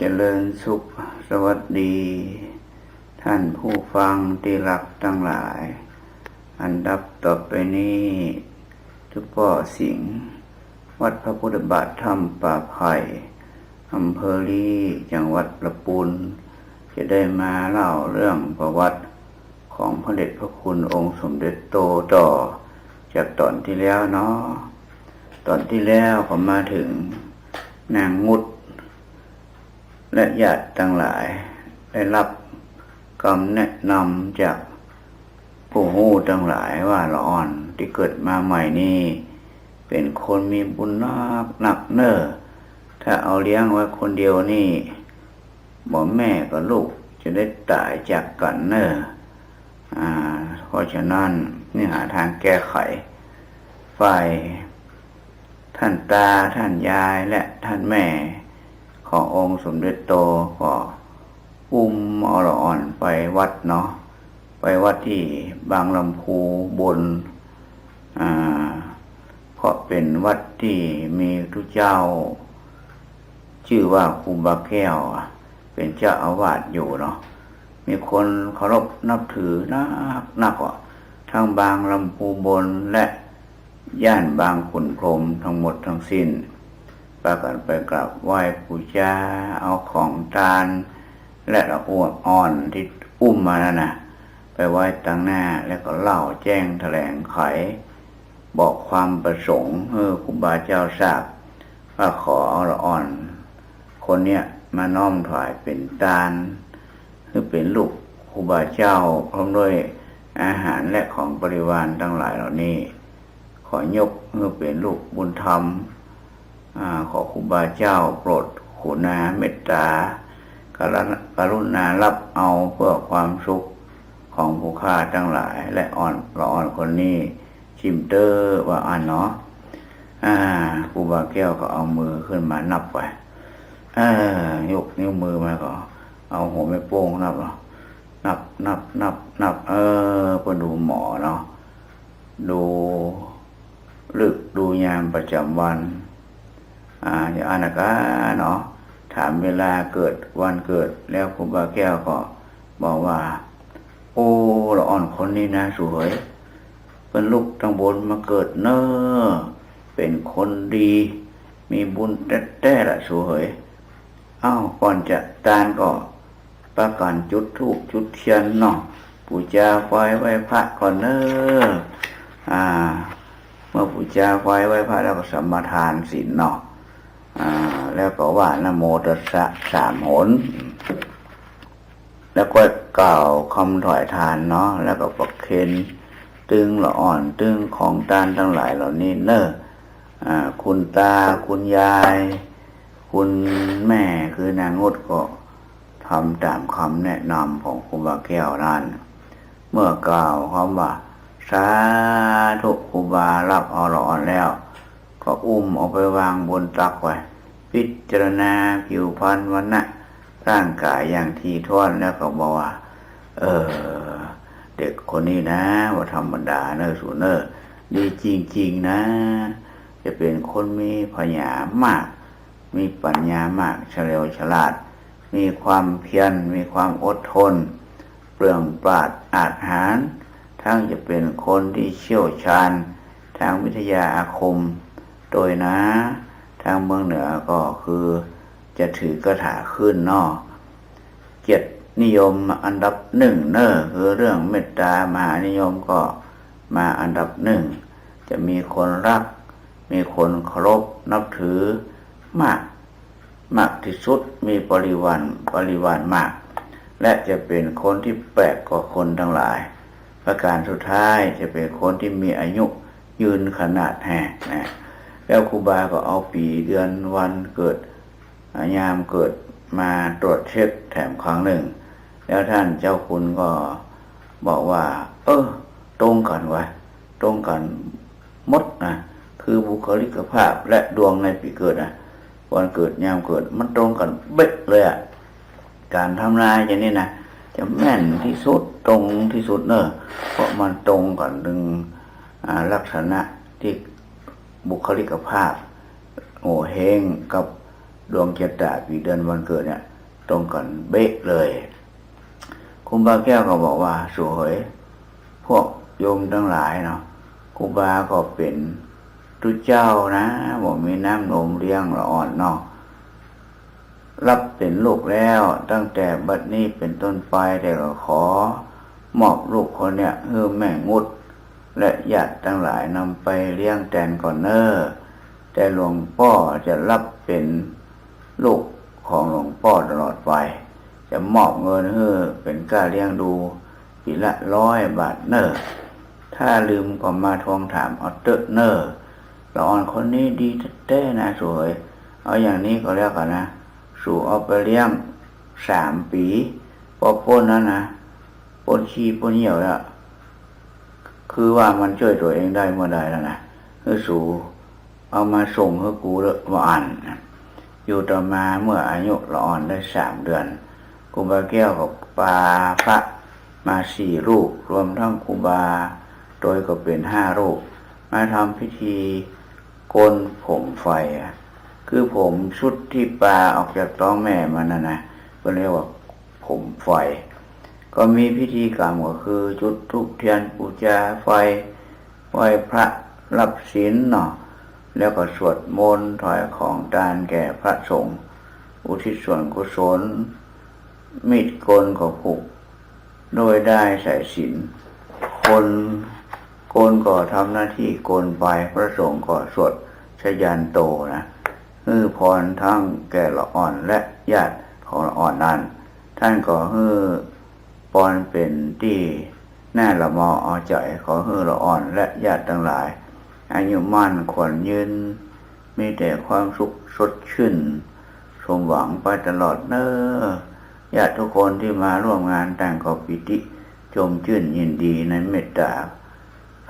เจริญสุขสวัสดี ท่านผู้ฟังที่รักทั้งหลาย อันดับต่อไปนี้ทุกป่อสิงห์วัดพระพุทธบาทธรรมป่าไผ่อำเภอลีจังหวัดประปุนจะได้มาเล่าเรื่องประวัติของพระเดชพระคุณองค์สมเด็จโตต่อ จากตอนที่แล้วเนาะตอนที่แล้วผมมาถึงนางงุด และญาติทั้งหลาย ได้รับคำแนะนำจากผู้หู้ทั้งหลายว่าละอ่อนที่เกิดมาใหม่นี้เป็นคนมีบุญนักหนักเนอ้อถ้าเอาเลี้ยงไว้คนเดียวนี่บ่แม่กับลูกจะได้ตายจากกันเนอ้อเพราะฉะนั้นนี่หาทางแก้ไข ฝ่ายท่านตาท่านยายและท่านแม่ ขององค์สมเด็จโตก็อุ้มอรอ่อนไปวัดเนาะไปวัดที่บางลำพูบนอ่าเพราะเป็นวัดที่มีทุกเจ้า ชื่อว่าครูบาแก้วเป็นเจ้าอาวาสอยู่เนาะมีคนเคารพนับถือนักนักอะทั้งบางลำพูบนและย่านบางขุนพรมทั้งหมดทั้งสิ้น ปากันไปกราบไหว้ปู่ย่าเอาของทาน และละอ้วนอ่อนที่อุ้มมานั่นนะไปไหว้ตั้งหน้าแล้วก็เล่าแจ้งแถลงไข บอกความประสงค์เออครูบาเจ้าทราบว่าขอเอาละอ่อน คนเนี้ยมาน้อมถวายเป็นตาลคือเป็นลูกครูบาเจ้าพร้อมด้วยอาหารและของบริวารทั้งหลายเหล่านี้ ขอยกเพื่อเป็นลูกบุญธรรม ขอครูบาเจ้าโปรดขุนาเมตตากรุณารุณารับเอาเพื่อความสุขของผู้ฆ่าทั้งหลาย และอ่อนละอ่อนคนนี้ชิมเตอร์ว่าอ่านเนาะอ่าครูบาแก้วก็เอามือขึ้นมานับไปอ่ายกนิ้วมือมาก็ เอาหัวไม่โป้งนับเนาะนับนับนับนับ เออพอดูหมอเนาะดูลึกดูยามประจำวัน อ่าอย่างอานากาเนาะถามเวลาเกิดวันเกิดแล้วครูบาแก้วก็บอกว่า โอ้ละอ่อนคนนี้นะสวยเป็นลูกทางบนมาเกิดเนอเป็นคนดี มีบุญแต้ๆละสวยอ้าวก่อนจะตานก็ประกันจุดทูบจุดเทียนเนาะปูจาไฟไหว้พระก่อนเนออ่า เมื่อปูจาไฟไหว้พระแล้วก็สมมาทานศีลเนาะ แล้วก็ว่านโมตัสสะสามหน แล้วก็กล่าวคำถอยทานเนาะแล้วก็ประเคนตึงละอ่อนตึงของตานทั้งหลายเหล่านี้เนอะอ่าคุณตาคุณยาย คุณแม่คือนางงดก็ทำตามคำแนะนำของครูบาแก้วนั่น เมื่อกล่าวคำว่าสาธุครูบารับอาละอ่อนแล้ว ก็อุ้มเอาไปวางบนตักไว้ พิจารณาผิวพรรณวันนะร่างกายอย่างทีท่วนแล้วก็บอกว่า เออ เด็กคนนี้นะ ว่าธรรมดาเนอสูเนอร์ดีจริง ๆ นะ จะเป็นคนมีพญามาก มีปัญญามากเฉลียวฉลาด มีความเพียรมีความอดทน เปลืองปราดอาจหาร ทั้งจะเป็นคนที่เชี่ยวชาญ ทางวิทยาอาคม โดยนะ ทางเมืองเหนือก็คือจะถือกระถาขึ้นนอเกียรตินิยมอันดับหนึ่งเนอคือเรื่องเมตตามหานิยมก็มาอันดับหนึ่ง จะมีคนรัก มีคนเคารพนับถือมาก มากที่สุดมีปริวารปริวารมาก และจะเป็นคนที่แปลกกว่าคนทั้งหลาย ประการสุดท้ายจะเป็นคนที่มีอายุยืนขนาดแห่นะ แล้วครูบาก็เอาปีเดือนวันเกิดยามเกิดมาตรวจเช็คแถมครั้งหนึ่ง แล้วท่านเจ้าคุณก็บอกว่า เออ ตรงกันไว้ตรงกันมดนะคือบุคลิกภาพและดวงในปีเกิดนะวันเกิดยามเกิดมันตรงกันเบ๊ะเลยอะการทำนายอย่างนี้นะจะแม่นที่สุดตรงที่สุดเนอะเพราะมันตรงกันถึงอ่าลักษณะที่ บุคลิกภาพโง่เฮงกับดวงชะตาปีเดือนวันเกิดเนี่ย ตรงกันเบ๊ะเลย คุณบาแก้วก็บอกว่าสวยพวกโยมทั้งหลายเนาะครูบาก็เป็นตุเจ้านะบอกมีน้ำนมเลี้ยงละอ่อนเนาะรับเป็นลูกแล้ว ตั้งแต่บัดนี้เป็นต้นไปแต่ก็ขอมอบลูกคนเนี่ยให้แม่งุด และญาติทั้งหลายนำไปเลี้ยงแทนก่อนเนอร์แต่หลวงพ่อจะรับเป็นลูกของหลวงพ่อตลอดไป จะมอบเงินให้เป็นก้าเลี้ยงดูปีละร้อยบาทเนอร์ถ้าลืมก็มาทวงถามออเตอร์เนอร์ละอ่อนคนนี้ดีเต้ๆนะสวย เอาอย่างนี้ก็แล้วกันนะสู่เอาไปเลี้ยงสามปีพอพ้นนั้นนะพ้นขี้พ้นเหี่ยวแล้ว คือว่ามันช่วยตัวเองได้เมื่อใดแล้วนะคือสูเอามาส่งให้กูเลยว่าอ่านอยู่ต่อมาเมื่ออายุละอ่อนได้สามเดือนครูบาแก้วกับปาพระมาสี่รูปรวมทั้งครูบาโดยก็เป็นห้ารูป มาทำพิธีโกนผมไฟ คือผมชุดที่ปลาออกจากท้องแม่มันนะนะก็เรียกว่าผมไฟ ก็มีพิธีกรรมก็คือ จุดธูปเทียนปูชาไฟไหว้พระรับศีลเนาะแล้วก็สวดมนต์ถอยของทานแก่พระสงฆ์อุทิศส่วนกุศลมีดโกนก็ผูก โดยได้ใส่ศีลคนโกนก็ทำหน้าที่โกนไปพระสงฆ์ก็สวดชยันโตนะฮือพรทั้งแก่ละอ่อนและญาติของละอ่อนนั้น ท่านก็ฮือ ปอนเป็นที่แน่ละมออใจขอให้ละอ่อนและญาติทั้งหลาย อายุมั่นขวัญยืน มีแต่ความสุขสดชื่น สมหวังไปตลอดเนอญาติทุกคนที่มาร่วมงานแต่งก็ปิติ จมชื่นยินดีในเมตตา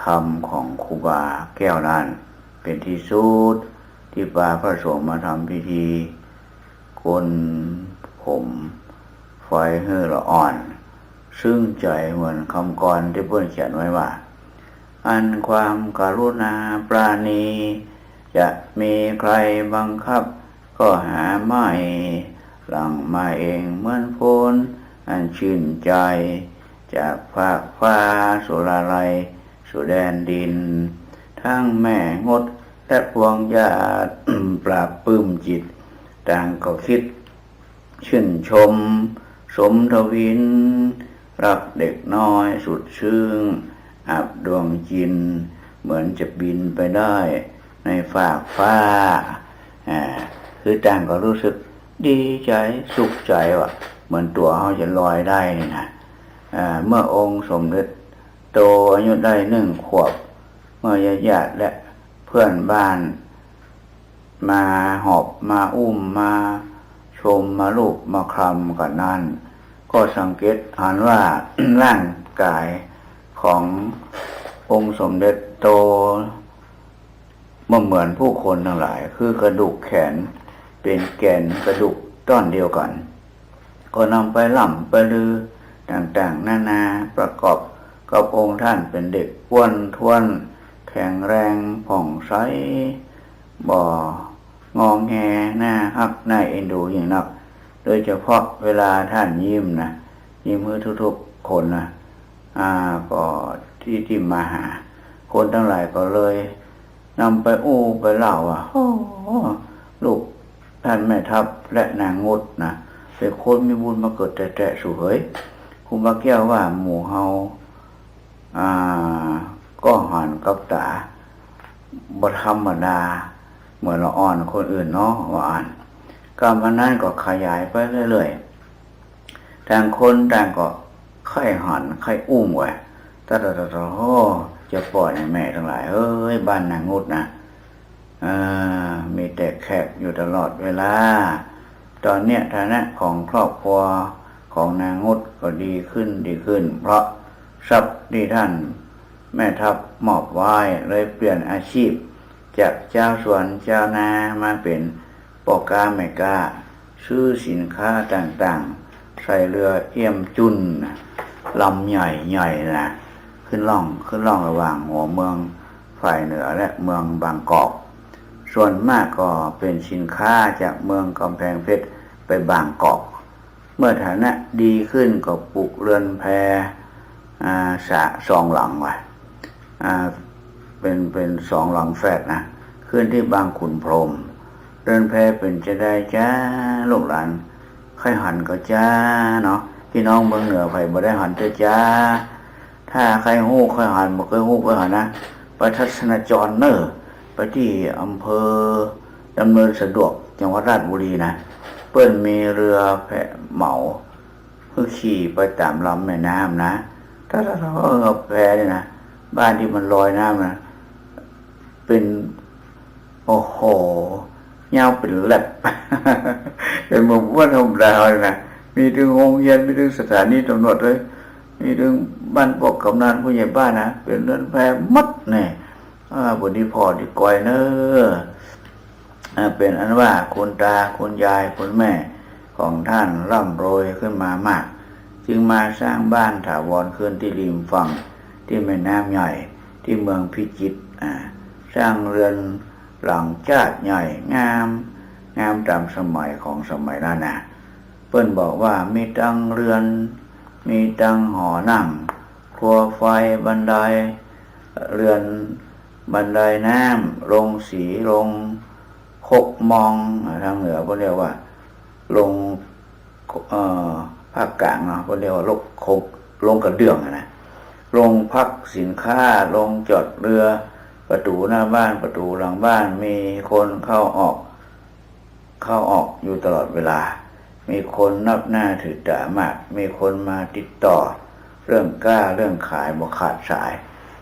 ธรรมของครูบาแก้วนั้นเป็นที่สุดที่ปาพระสงฆ์มาทำพิธีโกนผม ไฟให้ละอ่อน ซึ่งใจเหมือนคำกรที่เพื่อนเขียนไว้ว่า อันความการุณาปราณี จะมีใครบังคับ ก็หาไม่ หลังมาเองเหมือนโพนอันชื่นใจ จากภาคฟ้าสุราลัย สุแดนดิน ทั้งแม่งดและพวงญาติปราบปลื้มจิต ต่างก็คิดชื่นชม สมทวิน รักเด็กน้อยสุดชื่งอาบดวงจิน เหมือนจะบินไปได้ในฝากฟ้าอ่าคือต่างก็รู้สึกดีใจสุขใจว่ะ เหมือนตัวเขาจะลอยได้นี่นะเมื่อองค์สมเด็จโตอายุได้หนึ่งขวบ เมื่อญาติญาติและเพื่อนบ้าน มาหอบมาอุ้มมาชมมาลูบมาคลำกันนั่น ก็สังเกตเห็นว่าร่างกายขององค์สมเด็จโตมันเหมือนผู้คนทั้งหลาย คือกระดูกแขนเป็นแกนกระดูกต้อนเดียวกัน ก็นำไปล่ำไปลือต่างๆ นานาประกอบกับองค์ท่านเป็นเด็กอ้วนท้วน แข็งแรงผ่องใสบ่งองแงหน้าฮักหน้าเอ็นดูอย่างนัก โดยเฉพาะเวลาท่านยิ้มนะยิ้มมือทุกๆคนนะอ่าก็ที่ที่มาหา คนทั้งหลายก็เลยนำไปอู้ไปเล่าว่าโอ้ลูกท่านแม่ทัพและนางงดนะเป็นคนมีบุญมาเกิดแต่แต่สุเหยคุณมาแก้วว่าหมู่เฮาอ่าก็หันกับตาบธรรมดา เหมือนละอ่อนคนอื่นเนาะว่าอ่าน กรรมนั้นก็ขยายไปเรื่อยๆต่างคนต่างก็ไข่หันไข่อุ้มไว้ตาตาตาตาโอ้จะปล่อยให้แม่ทั้งหลายเอ้ยบ้านนางงดนะอ่ามีแต่แขกอยู่ตลอดเวลา ตอนเนี้ยฐานะของครอบครัวของนางงดก็ดีขึ้นดีขึ้น เพราะทรัพย์ที่ท่าน แม่ทัพมอบไว้เลยเปลี่ยนอาชีพ จากเจ้าสวนเจ้านามาเป็น ปอกาไม่กล้าซื้อสินค้าต่างๆ ใส่เรือเอี่ยมจุนลำใหญ่ใหญ่ๆนะขึ้นล่องขึ้นล่องระหว่างหัวเมืองฝ่ายเหนือและเมืองบางกอก ส่วนมากก็เป็นสินค้าจากเมืองกำแพงเพชรไปบางกอก เมื่อฐานะดีขึ้นก็ปลูกเรือนแพอาสะสองหลังไว้อ่าเป็นเป็นสองหลังแฝดนะขึ้นที่บางขุนพรหม เรือนแพเป็นจะได้จ้าลูกหลานค่อยหันก็จ้าเนาะพี่น้องเมืองเหนือไผ่บ่ได้หันเถอะจ้า ถ้าใครหู้ค่อยหันบ่เคยหู้ค่อยหันนะไปทัศนจรเนอร์ไปที่อำเภอดำเนินสะดวกจังหวัดราชบุรีนะเปิ้นมีเรือแพเหมาเพื่อขี่ไปตามลำแม่น้ำนะ ถ้าเราเอาแพเนี่ยนะบ้านที่มันลอยน้ำนะเป็นโอ้โห เงาเป็นแลบเป็นหมุมว่าธรรมดาเลยนะมีถึงโรงเรียนมีถึงสถานีตำรวจเลยมีถึงบ้านปกกำนันผู้ใหญ่บ้านนะเป็นเรื่อนแพมัดเนี่ยอ่าบนที่พอที่ก้อยเนออ่าเป็นอันว่าคุณตาคุณยายคุณแม่ของท่านร่ำโรยขึ้นมามาก จึงมาสร้างบ้านถาวรขึ้นที่ริมฝั่งที่แม่น้ำใหญ่ที่เมืองพิจิตรสร้างเรือน หลังจาดใหญ่งาม งามตามสมัยของสมัยนั้นนะเปิ้นบอกว่ามีตังเรือน มีตังหอนั่งครัวไฟบันไดเรือนบันไดน้ำโรงสีโรงคกมองทางเหนือก็เรียกว่าโรงภาคกลางเนาะก็เรียกว่าโรงคกโรงกระเดื่องนะโรงพักสินค้าโรงจอดเรือ ประตูหน้าบ้านประตูหลังบ้านมีคนเข้าออก เข้าออกอยู่ตลอดเวลา มีคนนับหน้าถือตามาก มีคนมาติดต่อ เรื่องกล้าเรื่องขายบ่ขาดสาย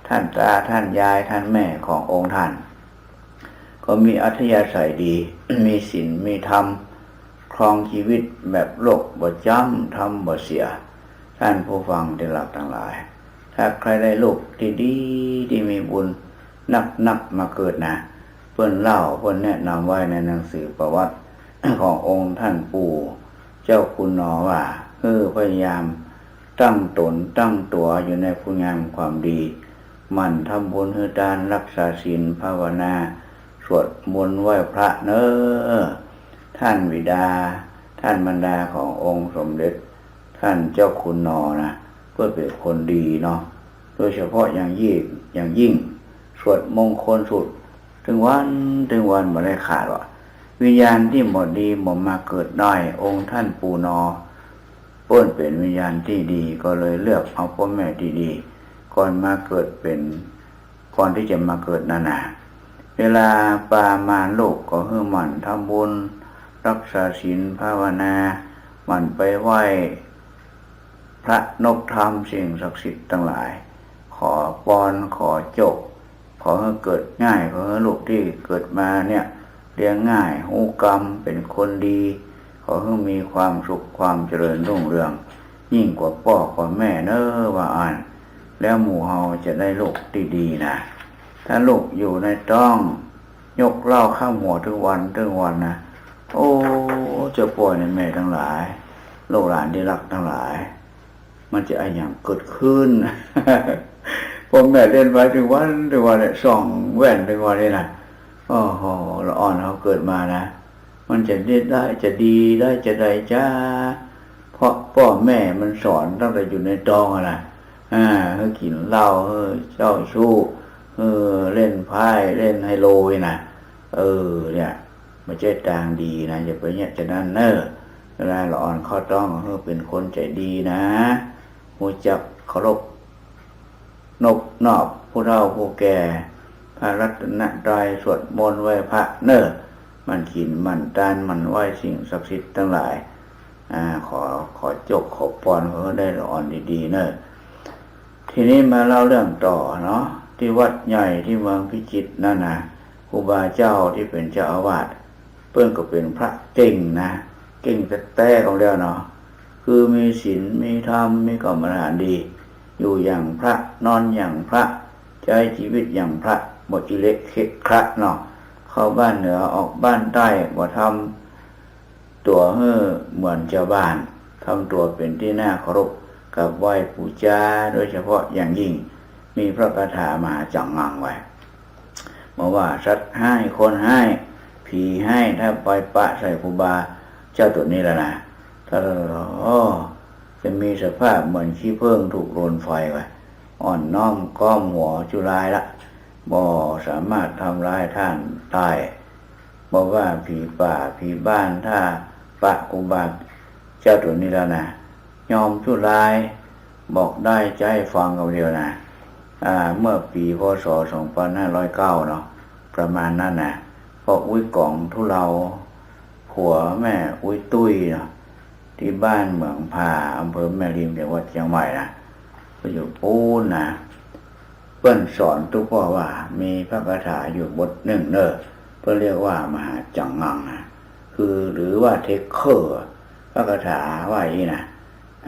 ท่านตาท่านยายท่านแม่ขององค์ท่าน ก็มีอัธยาศัยดี มีศีลมีธรรมครองชีวิตแบบโลกบ่จ้ำทำบ่เสีย ท่านผู้ฟังที่หลักทั้งหลาย ถ้าใครได้ลูกที่ดีที่มีบุญ นักนักๆมาเกิดนะเพื่อนเล่าเพื่อนแนะนำไว้ในหนังสือประวัติขององค์ท่านปู่เจ้าคุณนอว่าเออพยายามตั้งตนตั้งตัวอยู่ในคุณงามความดี มันทำบุญให้ทานรักษาศีลภาวนา สวดมนต์ไหว้พระเนอท่านบิดา ท่านบรรดาขององค์สมเด็จ ท่านเจ้าคุณนอนะเพื่อเป็นคนดีเนาะโดยเฉพาะอย่างยิ่งอย่างยิ่ง สวดมงคลสุด ถึงวันถึงวันบ่ได้ขาดหรอกวิญญาณที่หมดดีหมดมาเกิดได้องค์ท่านปูนอเป้นเป็นวิญญาณที่ดีก็เลยเลือกเอาพ่อแม่ที่ดี ก่อนมาเกิดเป็นก่อนที่จะมาเกิดนานาเวลาปามาลูกก็คือหมันทำบุญ รักษาศีลภาวนาหมันไปไหว้พระนกธรรมสิ่งศักดิ์สิทธิ์ทั้งหลาย ขอปอนขอจบ ขอให้เกิดง่ายขอให้ลูกที่เกิดมาเนี่ยเลี้ยงง่ายหูกรรมเป็นคนดี ขอให้มีความสุขความเจริญรุ่งเรือง ยิ่งกว่าพ่อกว่าแม่เนอว่าอ่าน แล้วหมู่เฮาจะได้ลูกดีๆนะถ้าลูกอยู่ในต้องยกเล้าข้ามหัวทุกวันทุกวันนะโอ้จะป่วยในแม่ทั้งหลายลูกหลานที่รักทั้งหลาย มันจะอะไรอย่างเกิดขึ้น ผมแม่เล่นไปถึงวันถึงวันเนี่ยส่องแว่นถึงวันนี้นะโอ้โหละอ่อนเขาเกิดมานะ มันจะได้ได้จะดีได้จะได้จ้าเพราะพ่อแม่มันสอนตั้งแต่อยู่ในตองอะนะอ่าเฮ้กินเหล้าเฮ้เจ้าชู้เออเล่นไพ่เล่นไฮโลนะเออ เนี่ยไม่ใช่ทางดีนะอย่าไปเนี่ยจะนั่นเนอเวลาเราอ่อนข้อต้องเออเป็นคนใจดีนะหูจักเคารพ นบนอบผู้เฒ่าผู้แก่ พระรัตนตรัยสวดมนต์ไหว้พระเนอมันขินมันตานมันไหว้สิ่งศักดิ์สิทธิ์ทั้งหลายอ่าขอขอจกขอปอนเขาได้อ่อนดีๆเนอทีนี้มาเล่าเรื่องต่อเนาะที่วัดใหญ่ที่เมืองพิจิตรนั่นนะครูบาเจ้าที่เป็นเจ้าอาวาสเพื่อนก็เป็นพระเก่งนะเก่งแต่แต่ของแล้วเนาะคือมีศีลมีธรรมมีกรรมฐานดี อยู่อย่างพระ นอนอย่างพระใช้ชีวิตอย่างพระหมดอิเล็กเคคระเนาะเข้าบ้านเหนือออกบ้านใต้บ่ทำตัวเฮ้อเหมือนชาวบ้านทำตัวเป็นที่น่าเคารพกับไหว้ปูจาโดยเฉพาะอย่างยิ่ง มีพระคาถามาจังงังไว้มาว่าสัตว์ให้คนให้ ผีให้ถ้าปล่อยปะใส่ครูบา เจ้าตัวนี้แล้วนะถ้าเราอ้อ จะมีสภาพเหมือนขี้เพิ่งถูกโดนไฟไปอ่อนน้อมก้อมหัวจุลายละบ่สามารถทำร้ายท่านได้บอกว่าผีป่าผีบ้านถ้าปะอุบาเจ้าตัวนี้แล้วนะยอมจุลายบอกได้ใจฟังกับเดียวนะอ่า เมื่อปีพศ 2509 เนาะประมาณนั้นนะพออุ้ยกล่องทุเราผัวแม่อุ้ยตุ้ยเนาะ ที่บ้านเมืองผาอำเภอแม่ริมจังหวัดเชียงใหม่นะก็อยู่ปูนนะเพื่อนสอนทุกพ่อว่า มีพระคาถาอยู่บทหนึ่งเนอเพื่อเรียกว่ามหาจังงังนะคือหรือว่าเทคเคอร์พระคาถาว่าอย่างนี้นะ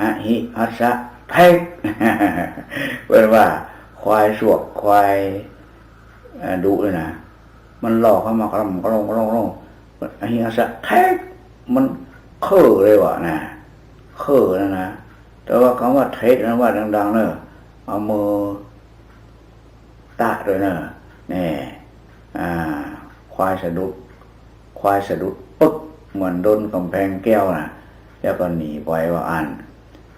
อะหิฮัสะเทคเพื่อว่าควายสวกควายดุเลยนะมันหลอกเข้ามากระลงกระลงกระลงกระลงอ้เหี้ยสะแทกมัน เคือเลยว่ะนะเคือนะนะแต่ว่าคำว่าเทคนะว่าดัง ๆ เนอะเอามือตะด้วยเนอะนี่อ่า ควายสะดุดควายสะดุดปึ๊กเหมือนโดนกำแพงแก้วนะแล้วก็หนีไปว่าอัน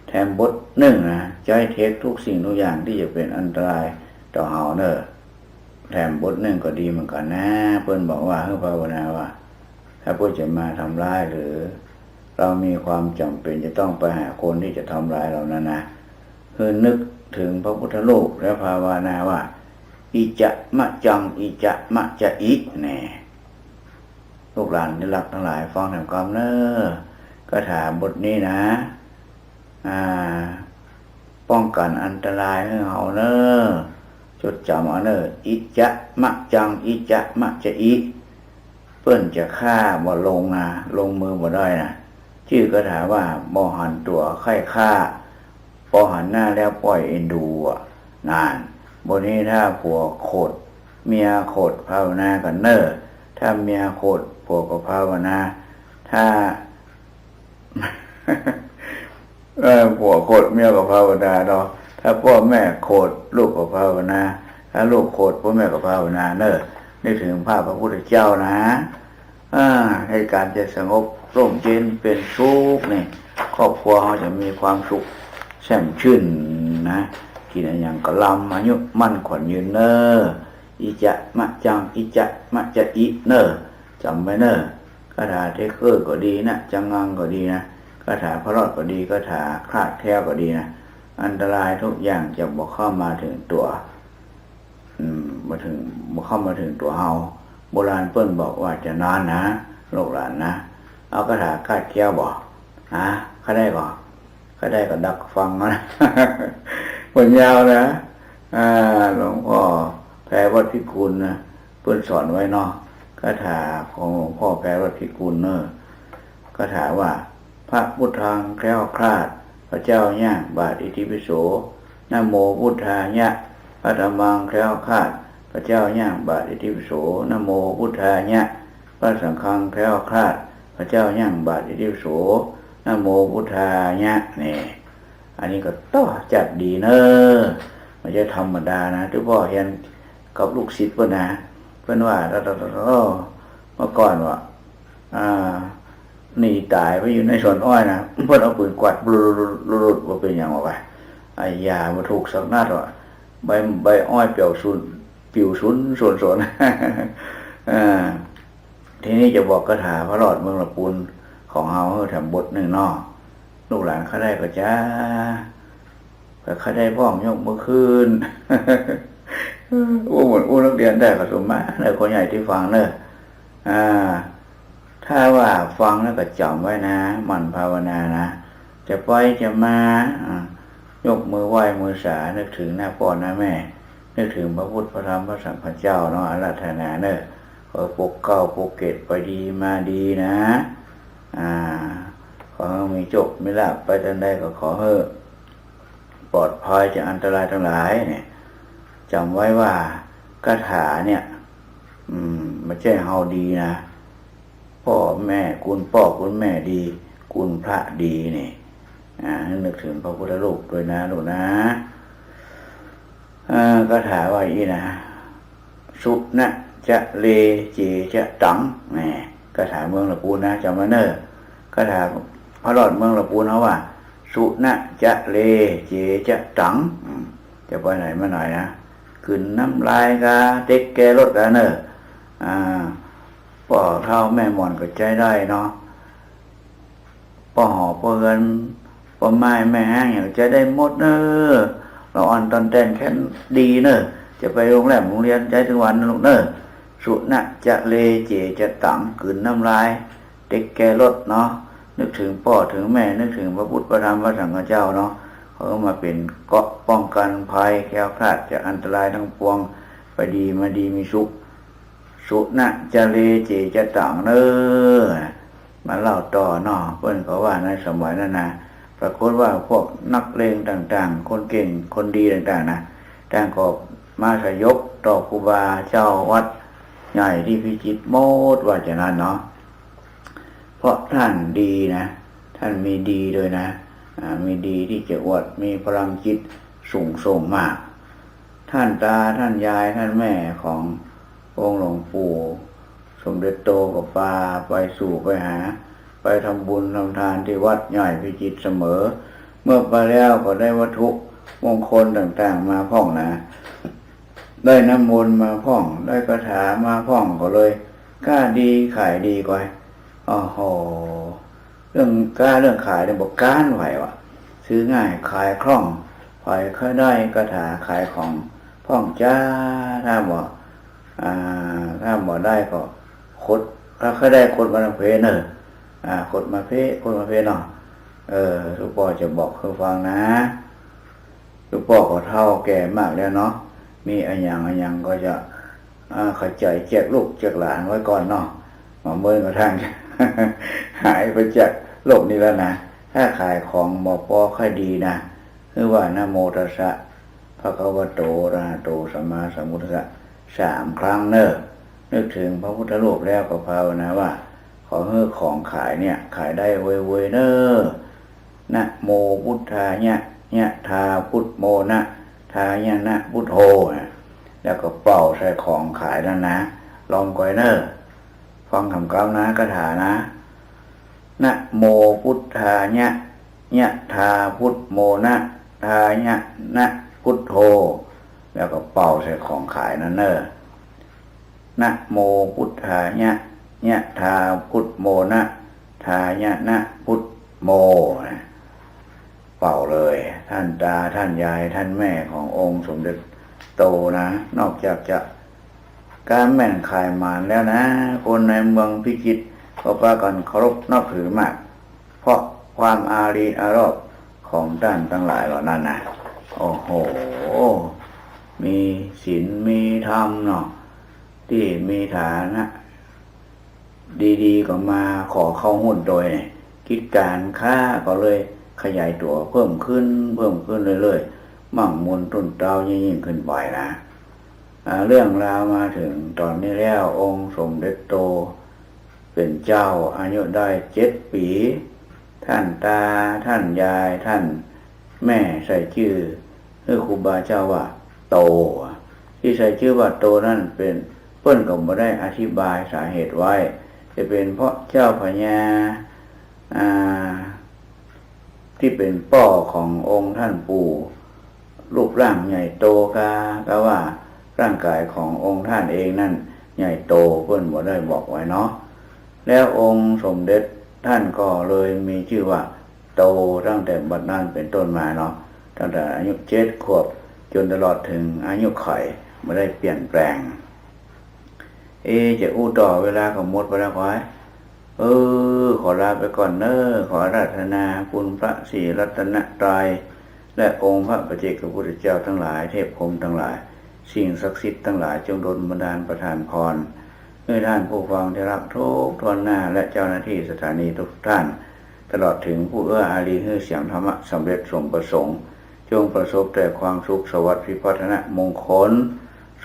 แถมบทหนึ่งนะจะให้เทคทุกสิ่งทุกอย่างที่จะเป็นอันตรายต่อเฮาเนอะแถมบทหนึ่งก็ดีเหมือนกันนะ เพื่อนบอกว่าให้ภาวนาว่า ถ้าผู้จะมาทำร้ายหรือ เรามีความจำเป็นจะต้องไปหาคนที่จะทำร้ายเรานั้นนะคือนึกถึงพระพุทธรูปและภาวนาว่า อิจะมะจังอิจะมะจะอิแน่ลูกหลานที่รักทั้งหลายฟังแห่งความเนอก็ถามบทนี้นะ อ่า ป้องกันอันตรายให้เราเนอจดจำเอาเนออิจะมะจังอิจะมะจะอิเปิ้นจะฆ่าบ่ลงนะลงมือบ่ได้นะ ชื่อก็ถามว่าบ่หันตัวไข้ฆ่าพอหันหน้าแล้วปล่อยเอ็นดูอะนานบนนี้ถ้าผัวโคดเมียโคดภาวนากันเนอถ้าเมียโคดผัวก็ภาวนา ถ้าเออผัวโคดเมียก็ภาวนาเนาะถ้าพ่อแม่โคดลูกก็ภาวนา ถ้าลูกโคดพ่อแม่ก็ภาวนาเนอนึกถึงภาพพระพุทธเจ้านะอ่าให้การจะสงบ ร่มเย็นเป็นสุขนี่ยครอบครัวเขาจะมีความสุขแช่มชื่นนะกินอย่างกะลำอายุมั่นขวัญยืนเนออิจะมะจังอิจะมะจะอิเนอจำไว้เนอคาถาเทคเกอร์ก็ดีนะจังงังก็ดีนะคาถาพระรอดก็ดีคาถาคลาดแคล้วก็ดีนะอันตรายทุกอย่างจะบอกเข้ามาถึงตัว อืมมาถึงมาเข้ามาถึงตัวเฮาโบราณเปิ้นบอกว่าจะนานนะลูกหลานนะ เอากระถาคาดแก้วบอกนะเขาได้ก่อนเขาได้ก็ดักฟังนะผลยาวนะอ่าหลวงพ่อแพรวัดพิกุลนะเปิ้นสอนไว้เนาะคาถาของหลวงพ่อแพรวัดพิกุลเนอะคาถาว่า พระพุทธังแคล้วคลาด พระเจ้าเนี่ยบาทอิติปิโสนโมพุทธายะพระธรรมังแคล้วคลาด พระเจ้าย่างบาทอิติปิโสนโมพุทธายะพระสังฆังแคล้วคลาด พระเจ้าย่างบาทอิติโสนโมพุทธายะเนี่ยอันนี้ก็ต่อจัดดีเนอะไม่ใช่ธรรมดานะทุกพ่อเห็นกับลูกศิษย์เพื่อนนะเพื่อนว่าเราเมื่อก่อนว่าอ่าหนีตายไปอยู่ในสวนอ้อยนะเพื่อนเอาปืนกวัดบลุรุดว่าเป็นอย่างไรไอ้ยามาถูกสักนัดว่ะใบใบอ้อยเปี่ยวสุนปิวสุนส่วนส่วนอ่า ทีนี้จะบอกคาถาพระหลอดเมืองละปุนของเฮาเฮาทำบทหนึ่งนอลูกหลานเขาได้ก็จ้าแต่เขาได้พ้องยกมือขึ้นอู้เหมือนอู้นักเรียนได้ก็สมมาเนอะคนใหญ่ที่ฟังเนอะอ่า ถ้าว่าฟังแล้วก็จำไว้นะหมันภาวนานะจะไปจะมาอยกมือไหว้มือสานึกถึงหน้าพ่อหน้าแม่นึกถึงพระพุทธพระธรรมพระสังฆเจ้าเนาะอาราธนาเนอะ ปกเก้าปกเกตไปดีมาดีนะ อ่า ขอให้มีจบไม่ลาบไปทันใดก็ขอให้ปลอดภัยจากอันตรายทั้งหลายเนี่ยจำไว้ว่าคาถาเนี่ย อืมไม่ใช่เฮาดีนะพ่อแม่คุณพ่อคุณแม่ดี คุณพระดีเนี่ยอ่าให้นึกถึงพระพุทธรูปด้วยนะลูกนะอ่าก็ถามว่าอีนะ สุนะ จะเลเจจะตังแหมคาถาเมืองละปูนะจำไว้เนอะคาถาพระรอดเมืองละปูนเขาว่า สุนะจะเลเจจะตังจะไปไหนมาหน่อยนะขึ้นน้ำลายกาเต็กแกรถกันเนอะอ่าป่อเท่าแม่หมอนก็ใจได้เนาะป่อหอป่อเงินป่อไม้แม่ห้างอย่างใจได้หมดเนอเราอ่อนตอนแตนแค่ดีเนอจะไปโรงแรมโรงเรียนใจถึงวันนะลูกเนอ สุนะจะเลเจจะตังขืนน้ำลายเต็กแกรถเนาะนึกถึงพ่อถึงแม่ นึกถึงพระพุทธพระธรรมพระสังฆเจ้าเนาะเขาก็มาเป็นเกาะป้องกันภัยแคล้วคลาดจากอันตรายทั้งปวงไปดีมาดีมีสุข สุนะจะเลเจจะต่างเนอมาเล่าต่อเนาะเพื่อนเขาว่าในสมัยนั้นนะปรากฏว่าพวกนักเลงต่างๆ คนเก่งคนดีต่างๆนะต่างก็มาสยบต่อครูบาเจ้าวัด ใหญ่ที่พิจิตโมดว่าจะนั้นเนาะเพราะท่านดีนะ ท่านมีดีด้วยนะมีดีที่จะอวดมีพลังจิตสูงส่งมาก ท่านตาท่านยายท่านแม่ขององค์หลวงปู่ สมเด็จโตกับปาไปสู่ไปหา ไปทำบุญทำทานที่วัดใหญ่พิจิตเสมอ เมื่อไปแล้วก็ได้วัตถุมงคลต่างๆมาพ่องนะ ได้น้ำมนต์มาพ่อง ได้คาถามาพ่องก็เลยกล้าดีขายดีกว่าโอ้โหเรื่องกล้าเรื่องขายเนี่ยบอกก้านไหววะซื้อง่ายขายคล่องปล่อยค่อยได้คาถาขายของพ่องจ้าถ้าบอกอ่าถ้าบอกได้ก็คดถ้าค่อยได้คดมาเพเนอร์อ่าคดมาเพคดมาเพเนาะเออลูกพ่อจะบอกคือฟังนะลูกพ่อก็เท่าแก่มากแล้วเนาะ มีอันยังอันยังก็จะอ่าขจายแจกลูกแจกหลานไว้ก่อนเนาะหมาเมินกระทั่งหายไปจากโลกนี้แล้วนะ ถ้าขายของบอปอค่อยดีนะคือว่านะโมตัสสะพระกวโตระหะโตสัมมาสัมพุทธะสามครั้งเนอะนึกถึงพระพุทธรูปแล้วก็ภาวนาว่า ขอให้ของขายเนี่ย ขายได้เว้ยเนอะนะโมพุทธายะยทาพุทโมนะ ทายานะพุทโธนะแล้วก็เป่าใส่ของขายแล้วนะ ลองกอยเนอร์ฟังคำกล่าวนะกถานะนะโมพุทธายะยะทาพุทโมนะทายะนะพุทโธ แล้วก็เป่าใส่ของขายนั่นเนอร์นะโมพุทธายะยะทาพุทโมนะทายะนะพุทโมนะ เป่าเลย ท่านตาท่านยายท่านแม่ขององค์สมเด็จโตนะ นอกจากจะการแม่นขายมานแล้วนะ คนในเมืองพิจิตรก็พากันเคารพนับถือมาก เพราะความอารีอารอบของท่านทั้งหลายเหล่านั้นนะโอ้โห มีศีลมีธรรมเนาะที่มีฐานะ ดีๆก็มาขอเข้าหุ้นโดยเนี่ยคิดการค้าก็เลย ขยายตัวเพิ่มขึ้น เพิ่มขึ้นเรื่อยๆมั่งมูลต้นเตายิ่งขึ้นบ่อยนะเรื่องราวมาถึงตอนนี้แล้วองค์สมเด็จโต เป็นเจ้าอายุได้เจ็ดปี ท่านตาท่านยายท่านแม่ใส่ชื่อคือครูบาเจ้าว่า โต ที่ใส่ชื่อว่าโตนั่นเป็นเปิ้นก็ไม่ได้อธิบายสาเหตุไว้ จะเป็นเพราะเจ้าพญาอ่า ที่เป็นป่อขององค์ท่านปู่รูปร่างใหญ่โตกาก็ว่าร่างกายขององค์ท่านเองนั่นใหญ่โตเพื่อนบ่ได้บอกไว้เนาะแล้วองค์สมเด็จท่านก็เลยมีชื่อว่า โตตั้งแต่บัดนั้นเป็นต้นมาเนาะตั้งแต่อายุเจ็ดขวบจนตลอดถึงอายุไข่ไม่ได้เปลี่ยนแปลง เอจะอู้ต่อเวลาก็หมดไปแล้วขอให้ เออ ขอลาไปก่อนเนอขออราธนาคุณพระศรีรัตนตรัยและองค์พระปเจกพุทธเจ้าทั้งหลายเทพพรหมทั้งหลาย สิ่งศักดิ์สิทธิ์ทั้งหลายจงดลบันดาลประทานพรเมื่อท่านผู้ฟังที่รักทุกทวนหน้าและเจ้าหน้าที่สถานีทุกท่าน ตลอดถึงผู้เอื้ออารีให้เสียงธรรมะสำเร็จสมประสงค์ จงประสบแต่ความสุขสวัสดิ์พิพัฒนะมงคล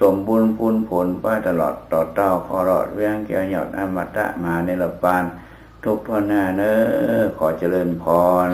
สมบุญพุนผลไปตลอดต่อเต้าพอรอดเวียงแก้วหยอดอมตะมาในละปาน ทุกทวนหน้าเนอขอเจริญพร